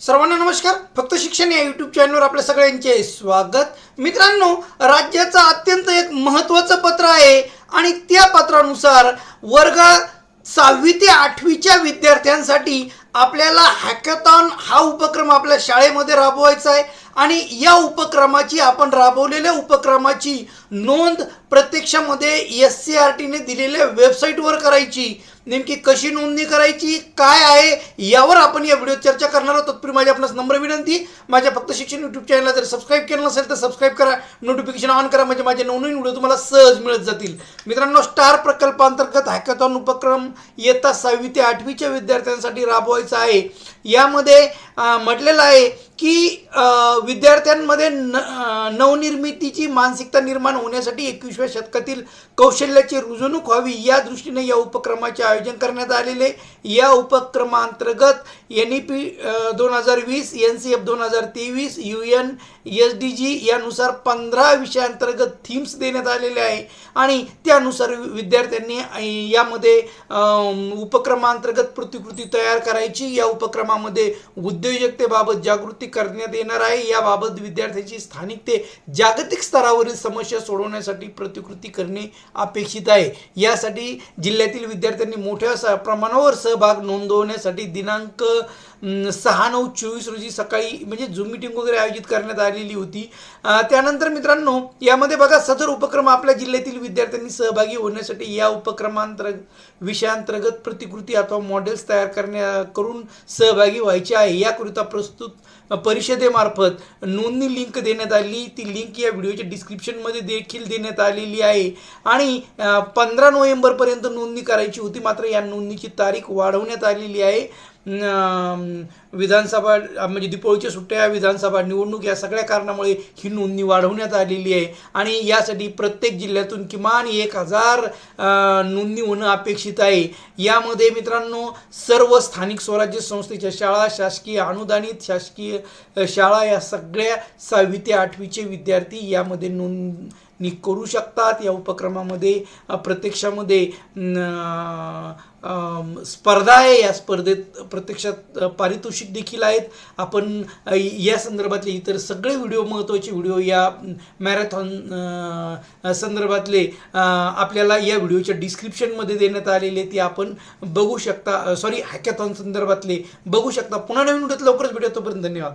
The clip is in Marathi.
सर्वांना नमस्कार. फक्त शिक्षण या यूट्यूब चॅनलवर आपल्या सगळ्यांचे स्वागत. मित्रांनो राज्याचं अत्यंत एक महत्त्वाचं पत्र आहे आणि त्या पत्रानुसार वर्ग सहावी ते आठवीच्या विद्यार्थ्यांसाठी आपल्याला हॅकॅथॉन हा उपक्रम आपल्या शाळेमध्ये राबवायचा आहे. आणि या उपक्रमाची आपण राबवलेल्या उपक्रमाची नोंद प्रत्यक्षामध्ये एस सी आर टीने दिलेल्या वेबसाईटवर करायची. नेमकी कशी नोंदणी करायची काय आहे यावर आपण या व्हिडिओ चर्चा करणार आहोत. तत्पूर्वी माझी आपणास नम्र विनंती. माझ्या फक्त शिक्षण यूट्यूब चॅनलला जर सबस्क्राईब केलं नसेल तर सबस्क्राईब करा. नोटिफिकेशन ऑन करा म्हणजे माझे नवनवीन व्हिडिओ तुम्हाला सहज मिळत जातील. मित्रांनो स्टार प्रकल्पांतर्गत हॅकॅथॉन उपक्रम इयत्ता सहावी ते आठवीच्या विद्यार्थ्यांसाठी राबवायचा आहे. यामध्ये म्हटलेलं आहे की विद्यार्थ्यांमध्ये न नवनिर्मितीची मानसिकता निर्माण होण्यासाठी एकविसव्या शतकातील कौशल्याची रुजवणूक व्हावी या दृष्टीने या उपक्रमाचे आयोजन करण्यात आलेले या उपक्रमांतर्गत एन ई पी दोन हजार वीस एन सी एफ दोन हजार तेवीस U N S D G यानुसार पंधरा विषयांतर्गत थीम्स देण्यात आलेले आहे. आणि त्यानुसार विद्यार्थ्यांनी यामध्ये उपक्रमांतर्गत प्रतिकृती तयार करायची. या उपक्रमामध्ये उद्योजकतेबाबत जागृती करण्यात येणार आहे. याबाबत विद्यार्थ्यांची स्थानिक ते जागतिक स्तरावरील समस्या सोडवण्यासाठी प्रतिकृती करणे अपेक्षित आहे. यासाठी जिल्ह्यातील विद्यार्थ्यांनी मोठ्या स- प्रमाणावर सहभाग नोंदवण्यासाठी दिनांक सहा नऊ चोवीस रोजी सकाळी म्हणजे झूम मिटिंग वगैरे आयोजित करण्यात आलेली होती. त्यानंतर मित्रांनो यामध्ये बघा सदर उपक्रम आपल्या जिल्ह्यातील विद्यार्थ्यांनी सहभागी होण्यासाठी या उपक्रमांतर्गत विषयांतर्गत प्रतिकृती अथवा मॉडेल्स तयार करण्या करून सहभागी व्हायचे आहे. याकरिता प्रस्तुत परिषदेमार्फत नोंदणी लिंक देण्यात आली. ती लिंक या व्हिडिओच्या डिस्क्रिप्शनमध्ये देखील देण्यात आलेली आहे. आणि पंधरा नोव्हेंबरपर्यंत नोंदणी करायची होती. मात्र या नोंदणीची तारीख वाढवण्यात आलेली आहे. विधानसभा म्हणजे दीपावलीच्या सुट्ट्या विधानसभा निवडणूक या सगळ्या कारणामुळे ही नोंदणी वाढवण्यात आलेली आहे. आणि यासाठी प्रत्येक जिल्ह्यातून किमान एक हजार नोंदणी होणं अपेक्षित आहे. यामध्ये मित्रांनो सर्व स्थानिक स्वराज्य संस्थेच्या शाळा शासकीय अनुदानित शासकीय शाळा या सगळ्या सहावी ते आठवीचे विद्यार्थी यामध्ये नोंदणी करू शकतात. या उपक्रमामध्ये प्रत्यक्षामध्ये स्पर्धा आहे या स्पर्धेत प्रत्यक्षात पारितोषिक देखील आहेत. आपण या संदर्भातले इतर सगळे व्हिडिओ महत्त्वाचे व्हिडिओ या मॅरेथॉन संदर्भातले आपल्याला या व्हिडिओच्या डिस्क्रिप्शनमध्ये देण्यात आलेले ते आपण बघू शकता. सॉरी हॅकॅथॉन संदर्भातले बघू शकता. पुन्हा नवीन व्हिडिओत लवकरच भेटतो तोपर्यंत धन्यवाद.